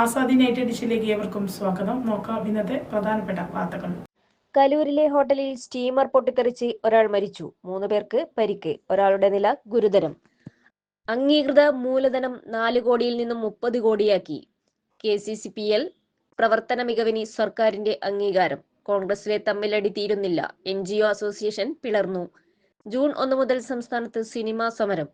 Azadi night എഡിഷനിലേക്ക് ഏവർക്കും സ്വാഗതം. നോക്കാം ഇന്നത്തെ പ്രധാനപ്പെട്ട വാർത്തകൾ. കലൂരിലെ ഹോട്ടലിൽ സ്റ്റീമർ പൊട്ടിത്തെറിച്ച് ഒരാൾ മരിച്ചു. മൂന്ന് പേർക്ക് പരിക്ക് ഒരാളുടെ നില ഗുരുതരം. അംഗീകൃത മൂലധനം നാല് കോടിയിൽ നിന്നും മുപ്പത് കോടിയാക്കി. K C C P L പ്രവർത്തന മികവിന് സർക്കാരിന്റെ അംഗീകാരം. കോൺഗ്രസിലെ തമ്മിലടി തീരുന്നില്ല. എൻ ജി ഒ അസോസിയേഷൻ പിളർന്നു. ജൂൺ ഒന്ന് മുതൽ സംസ്ഥാനത്ത് സിനിമാ സമരം.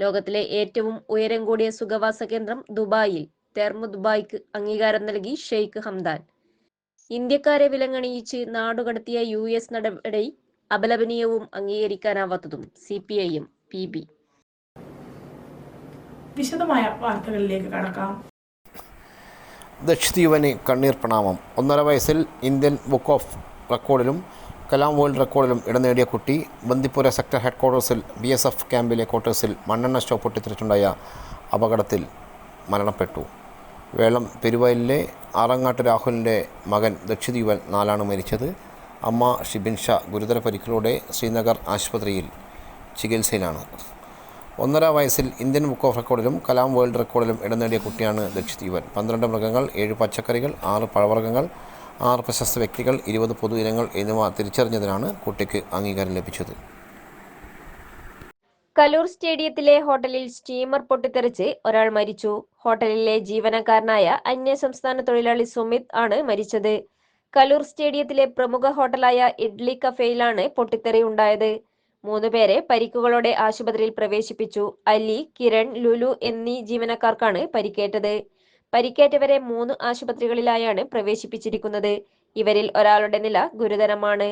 ലോകത്തിലെ ഏറ്റവും ഉയരം കൂടിയ സുഖവാസ കേന്ദ്രം ദുബായിൽ. തെർമു ദുബായ്ക്ക് അംഗീകാരം നൽകി ഷെയ്ഖ് ഹംദാൻ. ഇന്ത്യക്കാരെ വിലങ്ങണിയിച്ച് നാടുകടത്തിയ യു എസ് നടപടി അപലപനീയവും അംഗീകരിക്കാനാവാത്തതും സി പി ഐയും പി ബി. വിശദമായ വാർത്തകളിലേക്ക് കടക്കാം. ദക്ഷിതീവന് കണ്ണീർ പ്രണാമം. ഒന്നര വയസ്സിൽ ഇന്ത്യൻ ബുക്ക് ഓഫ് റെക്കോർഡിലും കലാം വേൾഡ് റെക്കോർഡിലും ഇടം നേടിയ കുട്ടി ബന്ദിപ്പുര സെക്ടർ ഹെഡ് ക്വാർട്ടേഴ്സിൽ ബി എസ് എഫ് ക്യാമ്പിലെ ക്വാർട്ടേഴ്സിൽ മണ്ണെണ്ണ സ്റ്റോപ്പ് പൊട്ടിത്തെറിച്ചുണ്ടായ അപകടത്തിൽ മരണപ്പെട്ടു. വേളം പെരുവയലിലെ ആറങ്ങാട്ട് രാഹുലിന്റെ മകൻ ദക്ഷിദീപൻ നാലാണ് മരിച്ചത്. അമ്മ ഷിബിൻ ഷാ ഗുരുതര പരിക്കുകളോടെ ശ്രീനഗർ ആശുപത്രിയിൽ ചികിത്സയിലാണ്. ഒന്നര വയസ്സിൽ ഇന്ത്യൻ ബുക്ക് ഓഫ് റെക്കോർഡിലും കലാം വേൾഡ് റെക്കോർഡിലും ഇടം നേടിയ കുട്ടിയാണ് ദക്ഷിദ്വീപൻ. പന്ത്രണ്ട് മൃഗങ്ങൾ ഏഴ് പച്ചക്കറികൾ ആറ് പഴവർഗങ്ങൾ ആറ് പ്രശസ്ത വ്യക്തികൾ ഇരുപത് പൊതു ഇനങ്ങൾ എന്നിവ തിരിച്ചറിഞ്ഞതിനാണ് കുട്ടിക്ക് അംഗീകാരം ലഭിച്ചത്. കലൂർ സ്റ്റേഡിയത്തിലെ ഹോട്ടലിൽ സ്റ്റീമർ പൊട്ടിത്തെറിച്ച് ഒരാൾ മരിച്ചു. ഹോട്ടലിലെ ജീവനക്കാരനായ അന്യ സംസ്ഥാന തൊഴിലാളി സുമിത് ആണ് മരിച്ചത്. കലൂർ സ്റ്റേഡിയത്തിലെ പ്രമുഖ ഹോട്ടലായ ഇഡ്ലി കഫേയിലാണ് പൊട്ടിത്തെറി ഉണ്ടായത്. മൂന്നുപേരെ പരിക്കുകളോടെ ആശുപത്രിയിൽ പ്രവേശിപ്പിച്ചു. അലി കിരൺ ലുലു എന്നീ ജീവനക്കാർക്കാണ് പരിക്കേറ്റത്. പരിക്കേറ്റവരെ മൂന്ന് ആശുപത്രികളിലായാണ് പ്രവേശിപ്പിച്ചിരിക്കുന്നത്. ഇവരിൽ ഒരാളുടെ നില ഗുരുതരമാണ്.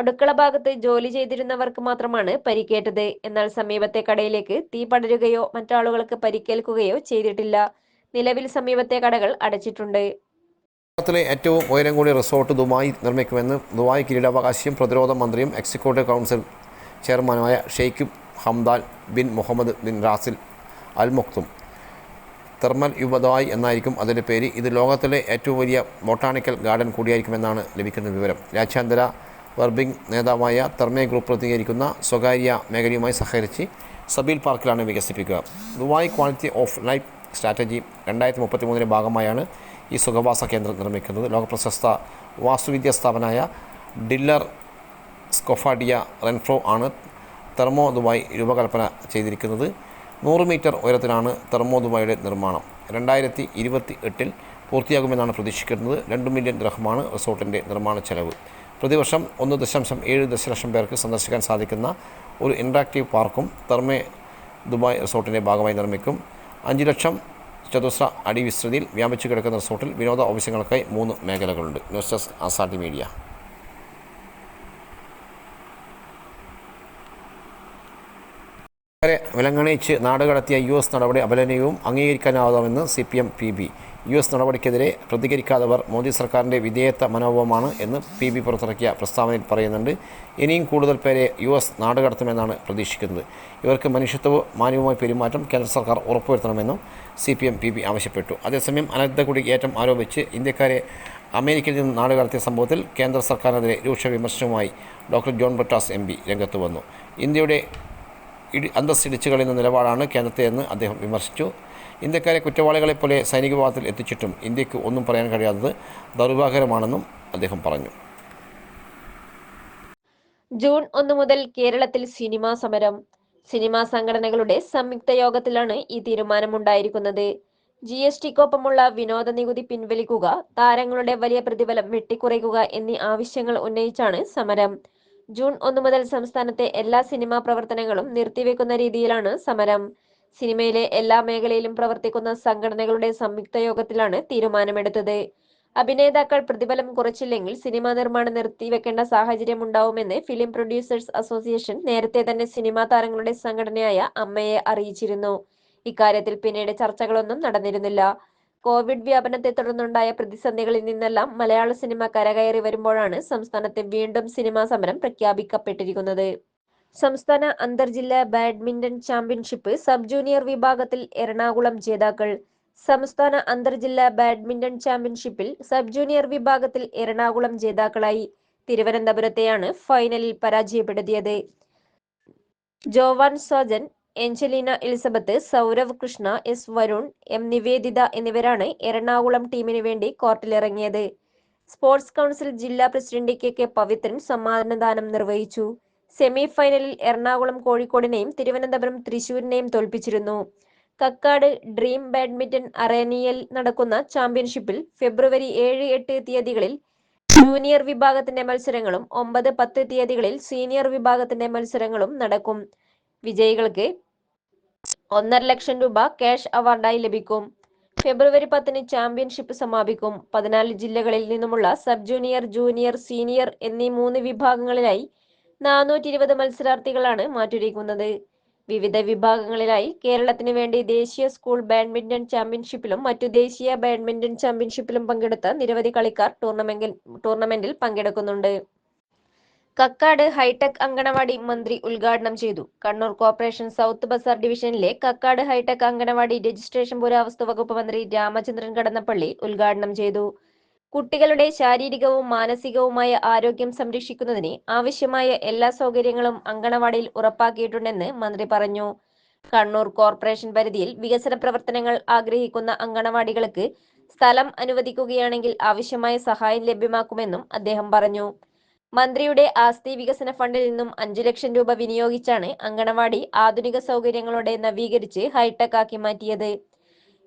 അടുക്കള ഭാഗത്ത് ജോലി ചെയ്തിരുന്നവർക്ക് മാത്രമാണ് പരിക്കേറ്റത്. എന്നാൽ സമീപത്തെ കടയിലേക്ക് തീ പടരുകയോ മറ്റാളുകൾക്ക് പരിക്കേൽക്കുകയോ ചെയ്തിട്ടില്ല. നിലവിൽ സമീപത്തെ കടകൾ അടച്ചിട്ടുണ്ട്. കേരളത്തിലെ ഏറ്റവും ഉയരം കൂടിയ റിസോർട്ട് ദുബായി നിർമ്മിക്കുമെന്ന് ദുബായ് കിരീടാവകാശിയും പ്രതിരോധ മന്ത്രിയും എക്സിക്യൂട്ടീവ് കൗൺസിൽ ചെയർമാനുമായ Sheikh Hamdan bin Mohammed bin Rashid Al Maktoum thermal യുവദായ് എന്നായിരിക്കും അതിന്റെ പേര്. ഇത് ലോകത്തിലെ ഏറ്റവും വലിയ ബൊട്ടാണിക്കൽ ഗാർഡൻ കൂടിയായിരിക്കുമെന്നാണ് ലഭിക്കുന്ന വിവരം. രാജ്യാന്തര വെർബിംഗ് നേതാവായ തെർമേ ഗ്രൂപ്പ് പ്രതികരിക്കുന്ന സ്വകാര്യ മേഖലയുമായി സഹകരിച്ച് സബീൽ പാർക്കിലാണ് വികസിപ്പിക്കുക. Dubai quality of life strategy രണ്ടായിരത്തി മുപ്പത്തി മൂന്നിന്റെ ഭാഗമായാണ് ഈ സുഖവാസ കേന്ദ്രം നിർമ്മിക്കുന്നത്. ലോകപ്രശസ്ത വാസ്തുവിദ്യാ സ്ഥാപനമായ ഡില്ലർ സ്കൊഫാഡിയ റെൻഫ്രോ ആണ് തെർമോ ദുബായ് രൂപകൽപ്പന ചെയ്തിരിക്കുന്നത്. നൂറ് മീറ്റർ ഉയരത്തിലാണ് തെർമോ ദുബായിയുടെ നിർമ്മാണം. രണ്ടായിരത്തി ഇരുപത്തി എട്ടിൽ പൂർത്തിയാകുമെന്നാണ് പ്രതീക്ഷിക്കുന്നത്. രണ്ട് മില്യൺ ഗ്രഹമാണ് റിസോർട്ടിന്റെ നിർമ്മാണ ചെലവ് പ്രതിവർഷം ഒന്ന് ദശാംശം ഏഴ് ദശലക്ഷം പേർക്ക് സന്ദർശിക്കാൻ സാധിക്കുന്ന ഒരു ഇൻട്രാക്റ്റീവ് പാർക്കും തെർമേ ദുബായ് റിസോർട്ടിന്റെ ഭാഗമായി നിർമ്മിക്കും. അഞ്ച് ലക്ഷം ചതുശ്ര അടി വിസ്തൃതിയിൽ വ്യാപിച്ചു കിടക്കുന്ന റിസോർട്ടിൽ വിനോദ ആവശ്യങ്ങൾക്കായി മൂന്ന് മേഖലകളുണ്ട്. News desk Azadi media. വിലങ്ങണിച്ച് നാടുകടത്തിയ യു എസ് നടപടി അപലനീയവും അംഗീകരിക്കാനാവാമെന്ന് C P M P B. U S നടപടിക്കെതിരെ പ്രതികരിക്കാത്തവർ മോദി സർക്കാരിന്റെ വിധേയത്വ മനോഭാവമാണ് എന്ന് പി ബി പുറത്തിറക്കിയ പ്രസ്താവനയിൽ പറയുന്നുണ്ട്. ഇനിയും കൂടുതൽ പേരെ യു എസ് നാടുകടത്തുമെന്നാണ് പ്രതീക്ഷിക്കുന്നത്. ഇവർക്ക് മനുഷ്യത്വവും മാന്യവുമായ പെരുമാറ്റം കേന്ദ്ര സർക്കാർ ഉറപ്പുവരുത്തണമെന്നും C P M P B ആവശ്യപ്പെട്ടു. അതേസമയം അനധികൃത ഏറ്റം ആരോപിച്ച് ഇന്ത്യക്കാരെ അമേരിക്കയിൽ നിന്ന് നാടുകടത്തിയ സംഭവത്തിൽ കേന്ദ്ര സർക്കാരിനെതിരെ രൂക്ഷ വിമർശനവുമായി doctor John Brittas M P രംഗത്ത് വന്നു. ഇന്ത്യയുടെ ഇടി അന്തസ്സിടിച്ചുകളിൽ നിന്ന നിലപാടാണ് കേന്ദ്രത്തെയെന്ന് അദ്ദേഹം വിമർശിച്ചു. ഇന്ത്യക്കാരെ കുറ്റവാളികളെപ്പോലെ സൈനിക വിഭാഗത്തിൽ എത്തിച്ചിട്ടും ഇന്ത്യയ്ക്ക് ഒന്നും പറയാൻ കഴിയാത്തത് ദൗർഭാഗ്യകരമാണെന്നും അദ്ദേഹം പറഞ്ഞു. ജൂൺ ഒന്ന് മുതൽ കേരളത്തിൽ സിനിമാ സമരം. സിനിമാ സംഘടനകളുടെ സംയുക്ത യോഗത്തിലാണ് ഈ തീരുമാനമുണ്ടായിരിക്കുന്നത്. ജി എസ് ടിക്കൊപ്പമുള്ള വിനോദ നികുതി പിൻവലിക്കുക താരങ്ങളുടെ വലിയ പ്രതിഫലം വെട്ടിക്കുറയ്ക്കുക എന്നീ ആവശ്യങ്ങൾ ഉന്നയിച്ചാണ് സമരം. ജൂൺ ഒന്ന് മുതൽ സംസ്ഥാനത്തെ എല്ലാ സിനിമാ പ്രവർത്തനങ്ങളും നിർത്തിവെക്കുന്ന രീതിയിലാണ് സമരം. സിനിമയിലെ എല്ലാ മേഖലയിലും പ്രവർത്തിക്കുന്ന സംഘടനകളുടെ സംയുക്ത യോഗത്തിലാണ് തീരുമാനമെടുത്തത്. അഭിനേതാക്കൾ പ്രതിഫലം കുറച്ചില്ലെങ്കിൽ സിനിമാ നിർമ്മാണം നിർത്തിവെക്കേണ്ട സാഹചര്യം ഉണ്ടാവുമെന്ന് ഫിലിം പ്രൊഡ്യൂസേഴ്സ് അസോസിയേഷൻ നേരത്തെ തന്നെ സിനിമാ താരങ്ങളുടെ സംഘടനയായ അമ്മയെ അറിയിച്ചിരുന്നു. ഇക്കാര്യത്തിൽ പിന്നീട് ചർച്ചകളൊന്നും നടന്നിരുന്നില്ല. കോവിഡ് വ്യാപനത്തെ തുടർന്നുണ്ടായ പ്രതിസന്ധികളിൽ നിന്നെല്ലാം മലയാള സിനിമ കരകയറി വരുമ്പോഴാണ് സംസ്ഥാനത്തെ വീണ്ടും സിനിമാ സമരം പ്രഖ്യാപിക്കപ്പെട്ടിരിക്കുന്നത്. സംസ്ഥാന അന്തർജില്ലാ ബാഡ്മിന്റൺ ചാമ്പ്യൻഷിപ്പ് സബ് ജൂനിയർ വിഭാഗത്തിൽ എറണാകുളം ജേതാക്കൾ. സംസ്ഥാന അന്തർജില്ലാ ബാഡ്മിന്റൺ ചാമ്പ്യൻഷിപ്പിൽ സബ് ജൂനിയർ വിഭാഗത്തിൽ എറണാകുളം ജേതാക്കളായി തിരുവനന്തപുരത്തെയാണ് ഫൈനലിൽ പരാജയപ്പെടുത്തിയത്. Joan Sojan Angelina Elizabeth Saurav Krishna S Varun M Nivedita എന്നിവരാണ് എറണാകുളം ടീമിന് വേണ്ടി കോർട്ടിലിറങ്ങിയത്. സ്പോർട്സ് കൗൺസിൽ ജില്ലാ പ്രസിഡന്റ് കെ കെ പവിത്രൻ സമ്മാനദാനം നിർവഹിച്ചു. സെമി ഫൈനലിൽ എറണാകുളം കോഴിക്കോടിനെയും തിരുവനന്തപുരം തൃശൂരിനെയും തോൽപ്പിച്ചിരുന്നു. കക്കാട് ഡ്രീം ബാഡ്മിന്റൺ അറേനയിൽ നടക്കുന്ന ചാമ്പ്യൻഷിപ്പിൽ ഫെബ്രുവരി ഏഴ് എട്ട് തീയതികളിൽ ജൂനിയർ വിഭാഗത്തിന്റെ മത്സരങ്ങളും ഒമ്പത് പത്ത് തീയതികളിൽ സീനിയർ വിഭാഗത്തിന്റെ മത്സരങ്ങളും നടക്കും. വിജയികൾക്ക് ഒന്നര ലക്ഷം രൂപ ക്യാഷ് അവാർഡായി ലഭിക്കും. ഫെബ്രുവരി പത്തിന് ചാമ്പ്യൻഷിപ്പ് സമാപിക്കും. പതിനാല് ജില്ലകളിൽ നിന്നുമുള്ള സബ് ജൂനിയർ ജൂനിയർ സീനിയർ എന്നീ മൂന്ന് വിഭാഗങ്ങളിലായി നാനൂറ്റി ഇരുപത് മത്സരാർത്ഥികളാണ് മാറ്റുരയ്ക്കുന്നത് വിവിധ വിഭാഗങ്ങളിലായി കേരളത്തിന് വേണ്ടി ദേശീയ സ്കൂൾ ബാഡ്മിന്റൺ ചാമ്പ്യൻഷിപ്പിലും മറ്റു ദേശീയ ബാഡ്മിന്റൺ ചാമ്പ്യൻഷിപ്പിലും പങ്കെടുത്ത നിരവധി കളിക്കാർ ടൂർണമെന്റിൽ ടൂർണമെന്റിൽ പങ്കെടുക്കുന്നുണ്ട്. കക്കാട് ഹൈടെക് അങ്കണവാടി മന്ത്രി ഉദ്ഘാടനം ചെയ്തു. കണ്ണൂർ കോർപ്പറേഷൻ സൗത്ത് ബസാർ ഡിവിഷനിലെ കക്കാട് ഹൈടെക് അങ്കണവാടി രജിസ്ട്രേഷൻ പുരാവസ്തു വകുപ്പ് മന്ത്രി രാമചന്ദ്രൻ കടന്നപ്പള്ളി ഉദ്ഘാടനം ചെയ്തു. കുട്ടികളുടെ ശാരീരികവും മാനസികവുമായ ആരോഗ്യം സംരക്ഷിക്കുന്നതിന് ആവശ്യമായ എല്ലാ സൗകര്യങ്ങളും അങ്കണവാടിയിൽ ഉറപ്പാക്കിയിട്ടുണ്ടെന്ന് മന്ത്രി പറഞ്ഞു. കണ്ണൂർ കോർപ്പറേഷൻ പരിധിയിൽ വികസന പ്രവർത്തനങ്ങൾ ആഗ്രഹിക്കുന്ന അങ്കണവാടികൾക്ക് സ്ഥലം അനുവദിക്കുകയാണെങ്കിൽ ആവശ്യമായ സഹായം ലഭ്യമാക്കുമെന്നും അദ്ദേഹം പറഞ്ഞു. മന്ത്രിയുടെ ആസ്തി വികസന ഫണ്ടിൽ നിന്നും അഞ്ചു ലക്ഷം രൂപ വിനിയോഗിച്ചാണ് അങ്കണവാടി ആധുനിക സൗകര്യങ്ങളോടെ നവീകരിച്ച് ഹൈടെക് ആക്കി മാറ്റിയത്.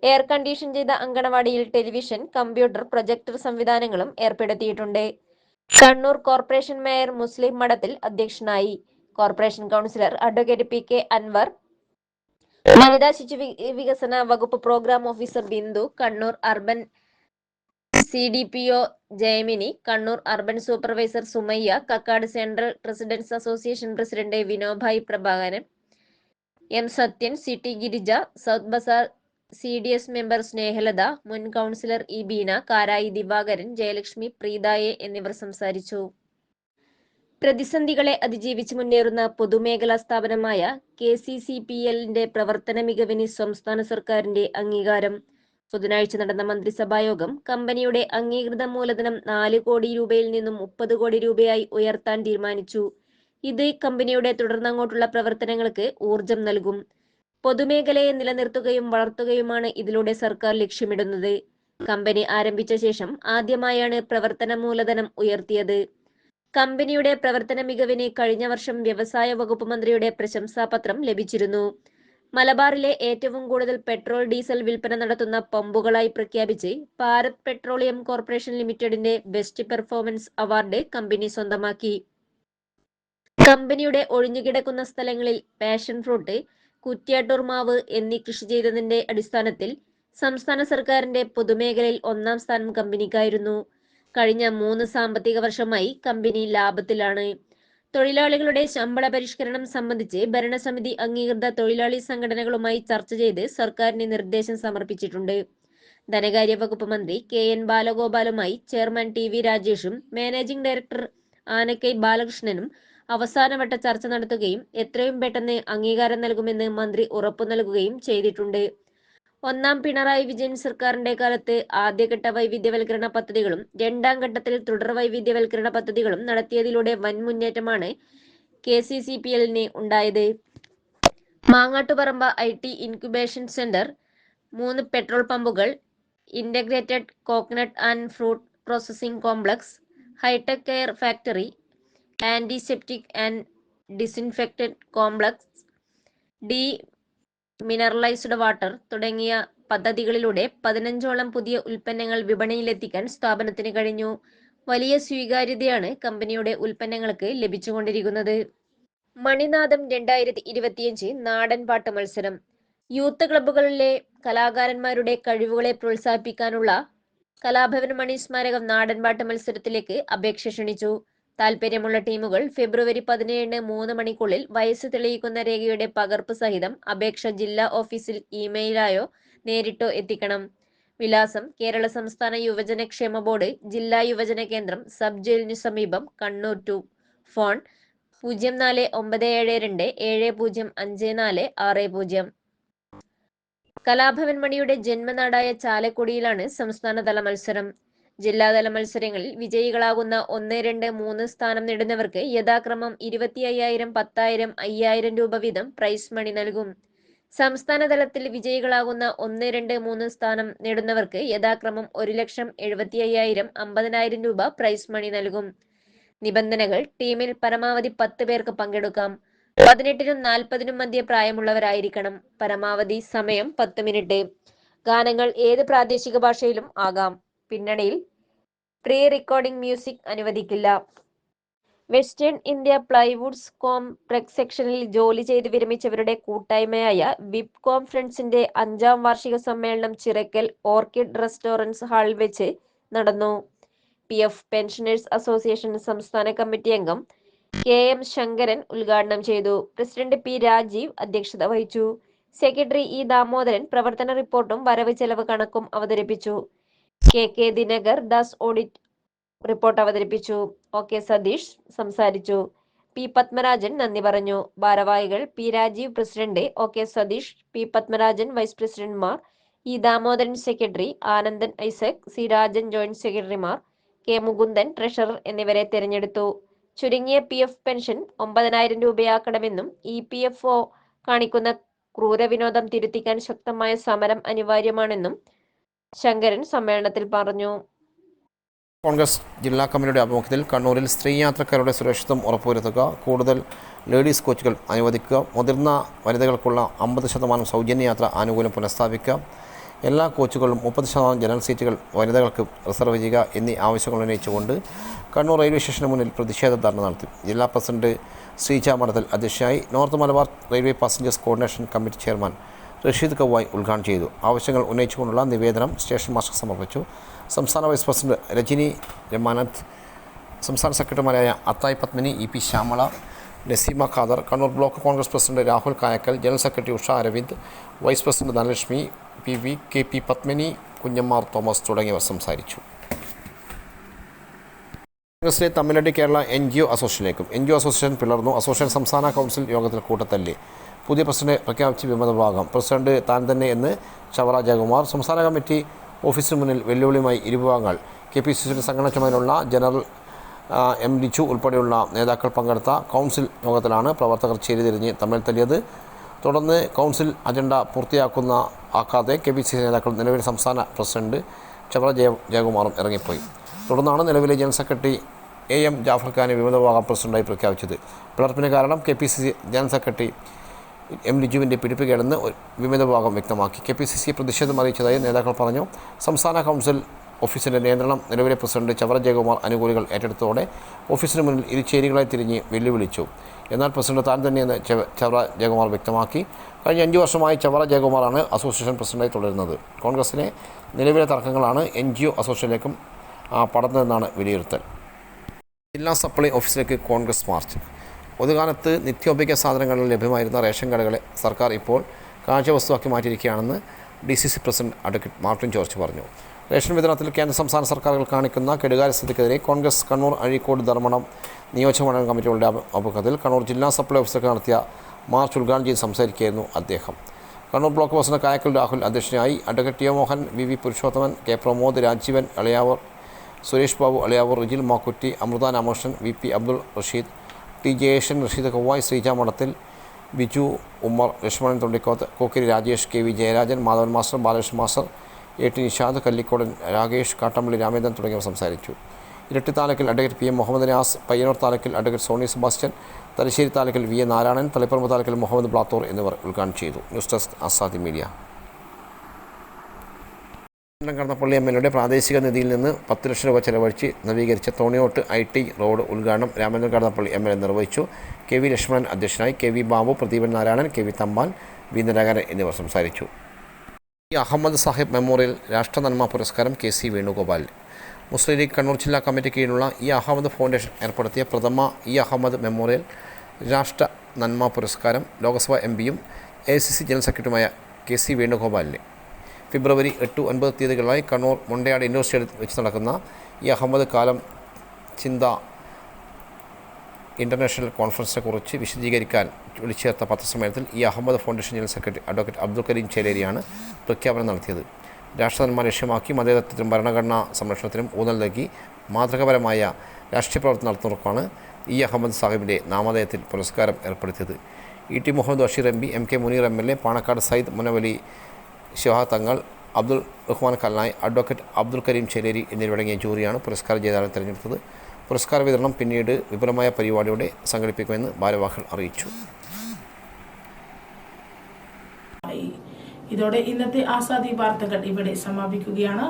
എയർ കണ്ടീഷൻ ചെയ്ത അങ്കണവാടിയിൽ ടെലിവിഷൻ കമ്പ്യൂട്ടർ പ്രൊജക്ടർ സംവിധാനങ്ങളും ഏർപ്പെടുത്തിയിട്ടുണ്ട്. കണ്ണൂർ കോർപ്പറേഷൻ മേയർ മുസ്ലിം മഠത്തിൽ അധ്യക്ഷനായി. Corporation councillor advocate P K Anwar. വനിതാ ശിശു വികസന വകുപ്പ് programme officer Bindu. Kannur urban C D P O Jayamini. Kannur urban supervisor Sumayya. Kakkad central residence association president Vinobhai Prabhakaran. M Sathyan C T Girija south Bazar C D S member Snehalatha മുൻ councillor E Beena Karayi Divakaran Jayalakshmi പ്രീതായെ എന്നിവർ സംസാരിച്ചു. പ്രതിസന്ധികളെ അതിജീവിച്ച് മുന്നേറുന്ന പൊതുമേഖലാ സ്ഥാപനമായ K C C P എല്ലിന്റെ പ്രവർത്തന മികവിന് സംസ്ഥാന സർക്കാരിന്റെ അംഗീകാരം. ബുധനാഴ്ച നടന്ന മന്ത്രിസഭായോഗം കമ്പനിയുടെ അംഗീകൃത മൂലധനം നാല് കോടി രൂപയിൽ നിന്നും മുപ്പത് കോടി രൂപയായി ഉയർത്താൻ തീരുമാനിച്ചു. ഇത് കമ്പനിയുടെ തുടർന്നങ്ങോട്ടുള്ള പ്രവർത്തനങ്ങൾക്ക് ഊർജം നൽകും. പൊതുമേഖലയെ നിലനിർത്തുകയും വളർത്തുകയുമാണ് ഇതിലൂടെ സർക്കാർ ലക്ഷ്യമിടുന്നത്. കമ്പനി ആരംഭിച്ച ശേഷം ആദ്യമായാണ് പ്രവർത്തന മൂലധനം ഉയർത്തിയത്. കമ്പനിയുടെ പ്രവർത്തന മികവിന് കഴിഞ്ഞ വർഷം വ്യവസായ വകുപ്പ് മന്ത്രിയുടെ പ്രശംസാപത്രം ലഭിച്ചിരുന്നു. മലബാറിലെ ഏറ്റവും കൂടുതൽ പെട്രോൾ ഡീസൽ വിൽപ്പന നടത്തുന്ന പമ്പുകളായി പ്രഖ്യാപിച്ച് ഭാരത് പെട്രോളിയം കോർപ്പറേഷൻ ലിമിറ്റഡിന്റെ ബെസ്റ്റ് പെർഫോമൻസ് അവാർഡ് കമ്പനി സ്വന്തമാക്കി. കമ്പനിയുടെ ഒഴിഞ്ഞുകിടക്കുന്ന സ്ഥലങ്ങളിൽ പാഷൻ ഫ്രൂട്ട് കുറ്റ്യാട്ടൂർ മാവ് എന്നീ കൃഷി ചെയ്തതിന്റെ അടിസ്ഥാനത്തിൽ സംസ്ഥാന സർക്കാരിന്റെ പൊതുമേഖലയിൽ ഒന്നാം സ്ഥാനം കമ്പനിക്കായിരുന്നു. കഴിഞ്ഞ മൂന്ന് സാമ്പത്തിക വർഷമായി കമ്പനി ലാഭത്തിലാണ്. തൊഴിലാളികളുടെ ശമ്പള പരിഷ്കരണം സംബന്ധിച്ച് ഭരണസമിതി അംഗീകൃത തൊഴിലാളി സംഘടനകളുമായി ചർച്ച ചെയ്ത് സർക്കാരിന് നിർദ്ദേശം സമർപ്പിച്ചിട്ടുണ്ട്. ധനകാര്യ വകുപ്പ് മന്ത്രി കെ എൻ ബാലഗോപാലുമായി ചെയർമാൻ ടി വി രാജേഷും മാനേജിംഗ് ഡയറക്ടർ ആനക്കൈ ബാലകൃഷ്ണനും അവസാനവട്ട ചർച്ച നടത്തുകയും എത്രയും പെട്ടെന്ന് അംഗീകാരം നൽകുമെന്ന് മന്ത്രി ഉറപ്പു നൽകുകയും ചെയ്തിട്ടുണ്ട്. ഒന്നാം പിണറായി വിജയൻ സർക്കാരിന്റെ കാലത്ത് ആദ്യഘട്ട വൈവിധ്യവൽക്കരണ പദ്ധതികളും രണ്ടാം ഘട്ടത്തിൽ തുടർ വൈവിധ്യവൽക്കരണ പദ്ധതികളും നടത്തിയതിലൂടെ വൻ മുന്നേറ്റമാണ് കെ സി സി പി എല്ലിന് ഉണ്ടായത്. Mangattuparamba I T incubation centre മൂന്ന് പെട്രോൾ പമ്പുകൾ integrated coconut and fruit processing complex hitech care factory antiseptic and disinfected complex demineralised water തുടങ്ങിയ പദ്ധതികളിലൂടെ പതിനഞ്ചോളം പുതിയ ഉൽപ്പന്നങ്ങൾ വിപണിയിലെത്തിക്കാൻ സ്ഥാപനത്തിന് കഴിഞ്ഞു. വലിയ സ്വീകാര്യതയാണ് കമ്പനിയുടെ ഉൽപ്പന്നങ്ങൾക്ക് ലഭിച്ചുകൊണ്ടിരിക്കുന്നത്. മണിനാഥം രണ്ടായിരത്തി ഇരുപത്തിയഞ്ച് നാടൻ പാട്ട് മത്സരം. യൂത്ത് ക്ലബ്ബുകളിലെ കലാകാരന്മാരുടെ കഴിവുകളെ പ്രോത്സാഹിപ്പിക്കാനുള്ള കലാഭവൻ മണി സ്മാരകം നാടൻപാട്ട് മത്സരത്തിലേക്ക് അപേക്ഷ ക്ഷണിച്ചു. താൽപ്പര്യമുള്ള ടീമുകൾ ഫെബ്രുവരി പതിനേഴിന് മൂന്ന് മണിക്കുള്ളിൽ വയസ്സ് തെളിയിക്കുന്ന രേഖയുടെ പകർപ്പ് സഹിതം അപേക്ഷ ജില്ലാ ഓഫീസിൽ ഇമെയിലായോ നേരിട്ടോ എത്തിക്കണം. വിലാസം കേരള സംസ്ഥാന യുവജനക്ഷേമ ബോർഡ് ജില്ലാ യുവജന കേന്ദ്രം സബ് ജയിലിനു സമീപം കണ്ണൂർ ടു. ഫോൺ പൂജ്യം നാല് ഒമ്പത് ഏഴ് രണ്ട് ഏഴ് പൂജ്യം അഞ്ച് നാല് ആറ് പൂജ്യം. കലാഭവൻ മണിയുടെ ജന്മനാടായ ചാലക്കുടിയിലാണ് സംസ്ഥാനതല മത്സരം. ജില്ലാതല മത്സരങ്ങളിൽ വിജയികളാകുന്ന ഒന്ന് രണ്ട് മൂന്ന് സ്ഥാനം നേടുന്നവർക്ക് യഥാക്രമം ഇരുപത്തി അയ്യായിരം പത്തായിരം അയ്യായിരം രൂപ വീതം പ്രൈസ് മണി നൽകും. സംസ്ഥാന തലത്തിൽ വിജയികളാകുന്ന ഒന്ന് രണ്ട് മൂന്ന് സ്ഥാനം നേടുന്നവർക്ക് യഥാക്രമം ഒരു ലക്ഷം എഴുപത്തി അയ്യായിരം അമ്പതിനായിരം രൂപ പ്രൈസ് മണി നൽകും. നിബന്ധനകൾ ടീമിൽ പരമാവധി പത്ത് പേർക്ക് പങ്കെടുക്കാം. പതിനെട്ടിനും നാൽപ്പതിനും മധ്യ പ്രായമുള്ളവരായിരിക്കണം. പരമാവധി സമയം പത്ത് മിനിറ്റ്. ഗാനങ്ങൾ ഏത് പ്രാദേശിക ഭാഷയിലും ആകാം. പിന്നണിയിൽ പ്രീ റെക്കോർഡിംഗ് മ്യൂസിക് അനുവദിക്കില്ല. വെസ്റ്റേൺ ഇന്ത്യ പ്ലൈവുഡ്സ് കോം പ്രക് സെക്ഷനിൽ ജോലി ചെയ്ത് വിരമിച്ചവരുടെ കൂട്ടായ്മയായ വിപ് കോൺഫറൻസിന്റെ അഞ്ചാം വാർഷിക സമ്മേളനം ചിറക്കൽ ഓർക്കിഡ് റെസ്റ്റോറന്റ്സ് ഹാളിൽ വെച്ച് നടന്നു. പി എഫ് പെൻഷനേഴ്സ് അസോസിയേഷൻ സംസ്ഥാന കമ്മിറ്റി അംഗം കെ എം ശങ്കരൻ ഉദ്ഘാടനം ചെയ്തു. പ്രസിഡന്റ് പി രാജീവ് അധ്യക്ഷത വഹിച്ചു. സെക്രട്ടറി ഇ ദാമോദരൻ പ്രവർത്തന റിപ്പോർട്ടും വരവ് ചെലവ് കണക്കും അവതരിപ്പിച്ചു. K K Dinakar Das audit report അവതരിപ്പിച്ചു. ഒ കെ സതീഷ് സംസാരിച്ചു. പി പത്മരാജൻ നന്ദി പറഞ്ഞു. ഭാരവാഹികൾ P Rajeev president O K Satheesh P Padmarajan vice പ്രസിഡന്റ്മാർ E Damodaran secretary Anandan Isaac C Rajan joint സെക്രട്ടറിമാർ കെ മുകുന്ദൻ ട്രഷറർ എന്നിവരെ തെരഞ്ഞെടുത്തു. ചുരുങ്ങിയ പി എഫ് പെൻഷൻ ഒമ്പതിനായിരം രൂപയാക്കണമെന്നും ഇ പി എഫ് ഒ കാണിക്കുന്ന ക്രൂരവിനോദം തിരുത്തിക്കാൻ ശക്തമായ സമരം അനിവാര്യമാണെന്നും ശങ്കരൻ സമ്മേളനത്തിൽ പറഞ്ഞു. കോൺഗ്രസ് ജില്ലാ കമ്മിറ്റിയുടെ ആഭിമുഖ്യത്തിൽ കണ്ണൂരിൽ സ്ത്രീ യാത്രക്കാരുടെ സുരക്ഷിതം ഉറപ്പുവരുത്തുക കൂടുതൽ ലേഡീസ് കോച്ചുകൾ അനുവദിക്കുക മുതിർന്ന വനിതകൾക്കുള്ള അമ്പത് ശതമാനം സൗജന്യ യാത്ര ആനുകൂല്യം പുനഃസ്ഥാപിക്കുക എല്ലാ കോച്ചുകളിലും മുപ്പത് ശതമാനം ജനറൽ സീറ്റുകൾ വനിതകൾക്ക് റിസർവ് ചെയ്യുക എന്നീ ആവശ്യങ്ങൾ ഉന്നയിച്ചുകൊണ്ട് കണ്ണൂർ റെയിൽവേ സ്റ്റേഷന് മുന്നിൽ പ്രതിഷേധ ധർണ നടത്തി. ജില്ലാ പ്രസിഡന്റ് ശ്രീജ മഠത്തിൽ അധ്യക്ഷയായി north Malabar railway passengers coordination committee chairman Rasheed Kavai ഉദ്ഘാടനം ചെയ്തു. ആവശ്യങ്ങൾ ഉന്നയിച്ചുകൊണ്ടുള്ള നിവേദനം സ്റ്റേഷൻ മാസ്റ്റർ സമർപ്പിച്ചു. സംസ്ഥാന വൈസ് പ്രസിഡന്റ് രജനി രമാനത്ത് സംസ്ഥാന സെക്രട്ടറിമാരായ Athai Padmini E P Shyamala Naseema Khader Kannur block Congress president Rahul Kayakkal general secretary Usha Aravind vice president Dhanalakshmi P V K P Padmini Kunhammar Thomas തുടങ്ങിയവർ സംസാരിച്ചു. കോൺഗ്രസിലെ Tamil Nadu Kerala N G O അസോസിയേഷനിലേക്കും. N G O association പിളർന്നു. Association സംസ്ഥാന council യോഗത്തിൽ കൂട്ടത്തല്ലി. പുതിയ president പ്രഖ്യാപിച്ച് വിമത വിഭാഗം. പ്രസിഡന്റ് താൻ തന്നെ എന്ന് ചവറ ജയകുമാർ. സംസ്ഥാന കമ്മിറ്റി ഓഫീസിന് മുന്നിൽ വെല്ലുവിളിയുമായി ഇരുഭാഗങ്ങൾ കെ പി സി സിയുടെ സംഘടന ചുമതലയുള്ള ജനറൽ എം ഡിച്ചു ഉൾപ്പെടെയുള്ള നേതാക്കൾ പങ്കെടുത്ത കൗൺസിൽ യോഗത്തിലാണ് പ്രവർത്തകർ ചേരിതിരിഞ്ഞ് തമ്മിൽ തല്ലിയത്. തുടർന്ന് കൗൺസിൽ അജണ്ട പൂർത്തിയാക്കുന്ന ആക്കാതെ കെ പി സി നേതാക്കൾ നിലവിലെ സംസ്ഥാന പ്രസിഡന്റ് ചവറ ജയ ജയകുമാറും ഇറങ്ങിപ്പോയി. തുടർന്നാണ് നിലവിലെ general secretary A M Jafar ഖാനെ വിമത വിഭാഗം പ്രസിഡന്റായി പ്രഖ്യാപിച്ചത്. പിളർപ്പിന് കാരണം K P C C general secretary M ലിജുവിന്റെ പിടിപ്പുകേടെന്ന് വിമത വ്യക്തമാക്കി. കെ പി സി സി പ്രതിഷേധം അറിയിച്ചതായി നേതാക്കൾ പറഞ്ഞു. സംസ്ഥാന കൗൺസിൽ ഓഫീസിന്റെ നിയന്ത്രണം നിലവിലെ പ്രസിഡന്റ് ചവറ ജയകുമാർ അനുകൂലികൾ ഏറ്റെടുത്തതോടെ ഓഫീസിന് മുന്നിൽ ഇരുചേരികളായി തിരിഞ്ഞ് വെല്ലുവിളിച്ചു. എന്നാൽ പ്രസിഡന്റ് താൻ തന്നെയെന്ന് ചവ- ചവറ ജയകുമാർ വ്യക്തമാക്കി. കഴിഞ്ഞ അഞ്ച് വർഷമായി ചവറ ജയകുമാറാണ് അസോസിയേഷൻ പ്രസിഡന്റായി തുടരുന്നത്. കോൺഗ്രസിലെ നിലവിലെ തർക്കങ്ങളാണ് എൻ ജി ഒ അസോസിയേഷനിലേക്കും പടർന്നതെന്നാണ് വിലയിരുത്തൽ. ജില്ലാ സപ്ലൈ ഓഫീസിലേക്ക് കോൺഗ്രസ് മാർച്ച്. പൊതുകാലത്ത് നിത്യോപയോഗ സാധനങ്ങളിൽ ലഭ്യമായിരുന്ന റേഷൻ കടകളെ സർക്കാർ ഇപ്പോൾ കാഴ്ചവസ്തുവാക്കി മാറ്റിയിരിക്കുകയാണെന്ന് D C C president advocate Martin George പറഞ്ഞു. റേഷൻ വിതരണത്തിൽ കേന്ദ്ര സംസ്ഥാന സർക്കാരുകൾ കാണിക്കുന്ന കെടുകാര്യസ്ഥതയ്ക്കെതിരെ കോൺഗ്രസ് കണ്ണൂർ അഴീക്കോട് ധർമ്മണം നിയോജകമണ്ഡലം കമ്മിറ്റികളുടെ അഭിമുഖത്തിൽ കണ്ണൂർ ജില്ലാ സപ്ലൈ ഓഫീസർക്ക് നടത്തിയ മാർച്ച് ഉദ്ഘാടനം ചെയ്ത് സംസാരിക്കുകയായിരുന്നു അദ്ദേഹം. കണ്ണൂർ ബ്ലോക്ക് പ്രസിഡന്റ് കായക്കൽ രാഹുൽ അധ്യക്ഷനായി advocate T Mohan V V Purushothaman K Pramod Rajeevan Aliyavar Suresh Babu Aliyavoor Rijil Makkutty Amrutha Ramakrishnan V P Abdul Rasheed T Jayeshan Rasheed Kavai Sreeja Madathil Biju Ummer Lakshmanan Thondikkoth Kokkiri Rajesh K V Jayarajan Madhavan master Balakrishnan master A T Nishad Kallikodan Rakesh Kattampally Ramendran തുടങ്ങിയവർ സംസാരിച്ചു. Iritty താലക്കിൽ advocate P M Muhammad Niyas Payyanur താലക്കിൽ advocate Sony Sebastian Thalassery താലക്കിൽ V A Narayanan Taliparamba താലക്കിൽ മുഹമ്മദ് ബ്ലാത്തൂർ എന്നിവർ ഉദ്ഘാടനം ചെയ്തു. News desk Azadi media. Kadannappally M L എയുടെ പ്രാദേശിക നിധിയിൽ നിന്ന് പത്ത് ലക്ഷം രൂപ ചെലവഴിച്ച് നവീകരിച്ച തോണിയോട്ട് ഐ ടി റോഡ് ഉദ്ഘാടനം Ramendran Kadannappally M L A നിർവഹിച്ചു. കെ വി ലക്ഷ്മണൻ അധ്യക്ഷനായി K V Babu Pradeepan Narayanan K V Thampan V Narakaran എന്നിവർ സംസാരിച്ചു. ഈ അഹമ്മദ് സാഹിബ് മെമ്മോറിയൽ രാഷ്ട്രനന്മ പുരസ്കാരം കെ സി വേണുഗോപാൽ. മുസ്ലിം ലീഗ് കണ്ണൂർ ജില്ലാ കമ്മിറ്റി കീഴിലുള്ള ഇ അഹമ്മദ് ഫൗണ്ടേഷൻ ഏർപ്പെടുത്തിയ പ്രഥമ ഇ അഹമ്മദ് മെമ്മോറിയൽ രാഷ്ട്ര നന്മ പുരസ്കാരം ലോക്സഭാ എം പിയും എ സി സി ജനറൽ സെക്രട്ടറിയുമായ കെ സി വേണുഗോപാലിന് ഫെബ്രുവരി എട്ട് ഒൻപത് തീയതികളിലായി കണ്ണൂർ മുണ്ടയാട് യൂണിവേഴ്സിറ്റി വെച്ച് നടക്കുന്ന ഈ അഹമ്മദ് കാലം ചിന്ത ഇന്റർനാഷണൽ കോൺഫറൻസിനെ കുറിച്ച് വിശദീകരിക്കാൻ വിളിച്ചേർത്ത പത്രസമ്മേളനത്തിൽ E Ahammed foundation general secretary advocate Abdul Kareem ചേലേരിയാണ് പ്രഖ്യാപനം നടത്തിയത്. രാഷ്ട്രധന്മാർ ലക്ഷ്യമാക്കി മതേതത്വത്തിനും ഭരണഘടനാ സംരക്ഷണത്തിനും ഊന്നൽ നൽകി മാതൃകപരമായ രാഷ്ട്രീയ പ്രവർത്തനം നടത്തുന്നവർക്കാണ് ഇ അഹമ്മദ് സാഹിബിന്റെ നാമധേയത്തിൽ പുരസ്കാരം ഏർപ്പെടുത്തിയത്. E T Muhammad Basheer M P M K Muneer M L A Panakkad Sayyid Munavvarali Shihab Thangal Abdul Rahman Kallai advocate Abdul Kareem Cheleri എന്നിവരടങ്ങിയ ജൂറിയാണ് പുരസ്കാര ജേതാവിനെ തിരഞ്ഞെടുത്തത്. പുരസ്കാര വിതരണം പിന്നീട് വിപുലമായ പരിപാടിയോടെ സംഘടിപ്പിക്കുമെന്ന് ഭാരവാഹികൾ അറിയിച്ചു. ഇതോടെ ഇന്നത്തെ ആസാദി വാർത്തകൾ ഇവിടെ സമാപിക്കുകയാണ്.